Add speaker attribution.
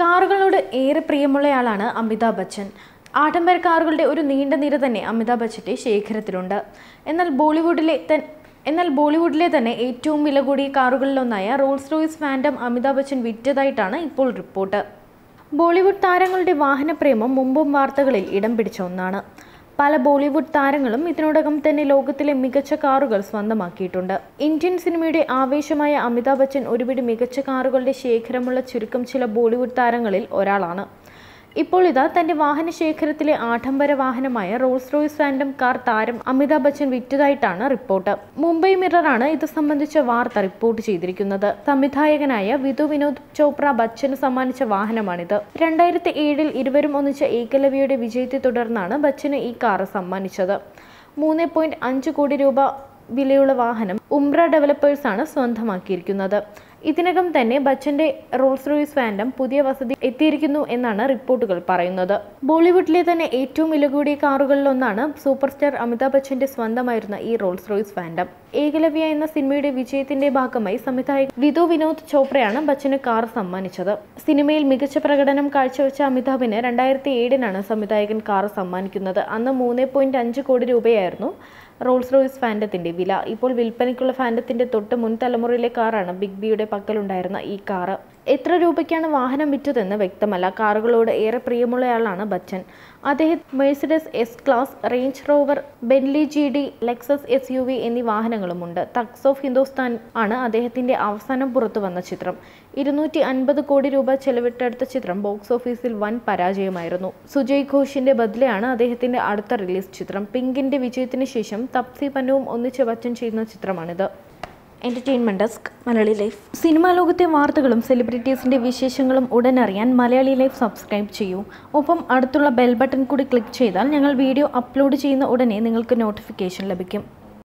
Speaker 1: കാറുകളോട് ഏറെ പ്രിയമുള്ളയാളാണ് അമിതാഭ് ബച്ചൻ. ആഡംബര കാറുകളുടെ ഒരു നീണ്ട നിര തന്നെ അമിതാഭ് ബച്ചന്റെ ശേഖരത്തിലുണ്ട്. എന്നാൽ ബോളിവുഡിലെ തൻ എന്നാൽ ബോളിവുഡിലെ തന്നെ ഏറ്റവും വില കൂടിയ കാറുകളിലൊന്നായ Rolls Royce phantom Amitabh Bachchan വിറ്റതായിട്ടാണ് ഇപ്പോൾ റിപ്പോർട്ട്. ബോളിവുഡ് താരങ്ങളുടെ വാഹനപ്രേമം മുമ്പും വാർത്തകളിൽ ഇടം പിടിച്ച ഒന്നാണ്. പല ബോളിവുഡ് താരങ്ങളും ഇതിനോടകം തന്നെ ലോകത്തിലെ മികച്ച കാറുകൾ സ്വന്തമാക്കിയിട്ടുണ്ട്. ഇന്ത്യൻ സിനിമയുടെ ആവേശമായ അമിതാഭ് ബച്ചൻ ഒരുപിടി മികച്ച കാറുകളുടെ ശേഖരമുള്ള ചുരുക്കം ചില ബോളിവുഡ് താരങ്ങളിൽ ഒരാളാണ്. ഇപ്പോൾ ഇതാ തന്റെ വാഹന ശേഖരത്തിലെ ആഡംബര വാഹനമായ റോൾസ് റോയ്സ് ഫാൻഡം കാർ താരം അമിതാഭ് ബച്ചൻ വിറ്റതായിട്ടാണ് റിപ്പോർട്ട്. മുംബൈ മിററാണ് ഇത് സംബന്ധിച്ച വാർത്ത റിപ്പോർട്ട് ചെയ്തിരിക്കുന്നത്. സംവിധായകനായ വിധു വിനോദ് ചോപ്ര ബച്ചന് സമ്മാനിച്ച വാഹനമാണിത്. രണ്ടായിരത്തി ഏഴിൽ ഇരുവരും ഒന്നിച്ച ഏകലവ്യയുടെ വിജയത്തെ തുടർന്നാണ് ബച്ചന് ഈ കാർ സമ്മാനിച്ചത്. മൂന്ന് പോയിന്റ് അഞ്ച് കോടി രൂപ വിലയുള്ള വാഹനം ഉംറ ഡെവലപ്പേഴ്സാണ് സ്വന്തമാക്കിയിരിക്കുന്നത്. ഇതിനകം തന്നെ ബച്ചന്റെ റോൾസ് റോയ്സ് ഫാൻഡം പുതിയ വസതി എത്തിയിരിക്കുന്നു എന്നാണ് റിപ്പോർട്ടുകൾ പറയുന്നത്. ബോളിവുഡിലെ തന്നെ ഏറ്റവും വില കൂടിയ കാറുകളിലൊന്നാണ് സൂപ്പർ സ്റ്റാർ അമിതാഭ് ബച്ചന്റെ സ്വന്തമായിരുന്ന ഈ റോൾസ് റോയ്സ് ഫാൻഡം. ഏകലവ്യ എന്ന സിനിമയുടെ വിജയത്തിന്റെ ഭാഗമായി സംവിധായകൻ വിധു വിനോദ് ചോപ്രയാണ് ബച്ചന് കാർ സമ്മാനിച്ചത്. സിനിമയിൽ മികച്ച പ്രകടനം കാഴ്ചവെച്ച അമിതാഭിന് രണ്ടായിരത്തി ഏഴിനാണ് സംവിധായകൻ കാർ സമ്മാനിക്കുന്നത്. അന്ന് മൂന്ന് പോയിന്റ് അഞ്ച് കോടി രൂപയായിരുന്നു റോൾസ് റോയ്സ് ഫാൻഡത്തിന്റെ വില. ഇപ്പോൾ വിൽപ്പനയ്ക്കുള്ള ഫാൻഡത്തിന്റെ തൊട്ട് മുൻ തലമുറയിലെ കാറാണ് ബിഗ് ബിയുടെ പക്കലുണ്ടായിരുന്ന ഈ കാറ്. എത്ര രൂപയ്ക്കാണ് വാഹനം വിറ്റതെന്ന് വ്യക്തമല്ല. കാറുകളോട് ഏറെ പ്രിയമുള്ളയാളാണ് ബച്ചൻ. അദ്ദേഹം Mercedes S class Range Rover Bentley G D Lexus S U V എന്നീ വാഹനങ്ങളുമുണ്ട്. തക്സ് ഓഫ് ഹിന്ദുസ്ഥാൻ ആണ് അദ്ദേഹത്തിന്റെ അവസാനം പുറത്തു വന്ന ചിത്രം. ഇരുന്നൂറ്റി അൻപത് കോടി രൂപ ചെലവിട്ടെടുത്ത ചിത്രം ബോക്സ് ഓഫീസിൽ വൻ പരാജയമായിരുന്നു. സുജയ് ഘോഷിന്റെ ബദലെയാണ് അദ്ദേഹത്തിന്റെ അടുത്ത റിലീസ് ചിത്രം. പിങ്കിന്റെ വിജയത്തിന് ശേഷം തപ്സി പന്നുവും ഒന്നിച്ച് ബച്ചൻ ചെയ്യുന്ന ചിത്രമാണിത്. Entertainment desk Malayali life cinema ലോകത്തെ വാർത്തകളും സെലിബ്രിറ്റീസിന്റെ വിശേഷങ്ങളും ഉടൻ അറിയാൻ മലയാളി ലൈഫ് സബ്സ്ക്രൈബ് ചെയ്യൂ. ഒപ്പം അടുത്തുള്ള ബെൽ ബട്ടൺ കൂടി ക്ലിക്ക് ചെയ്താൽ ഞങ്ങൾ വീഡിയോ അപ്ലോഡ് ചെയ്യുന്ന ഉടനെ നിങ്ങൾക്ക് നോട്ടിഫിക്കേഷൻ ലഭിക്കും.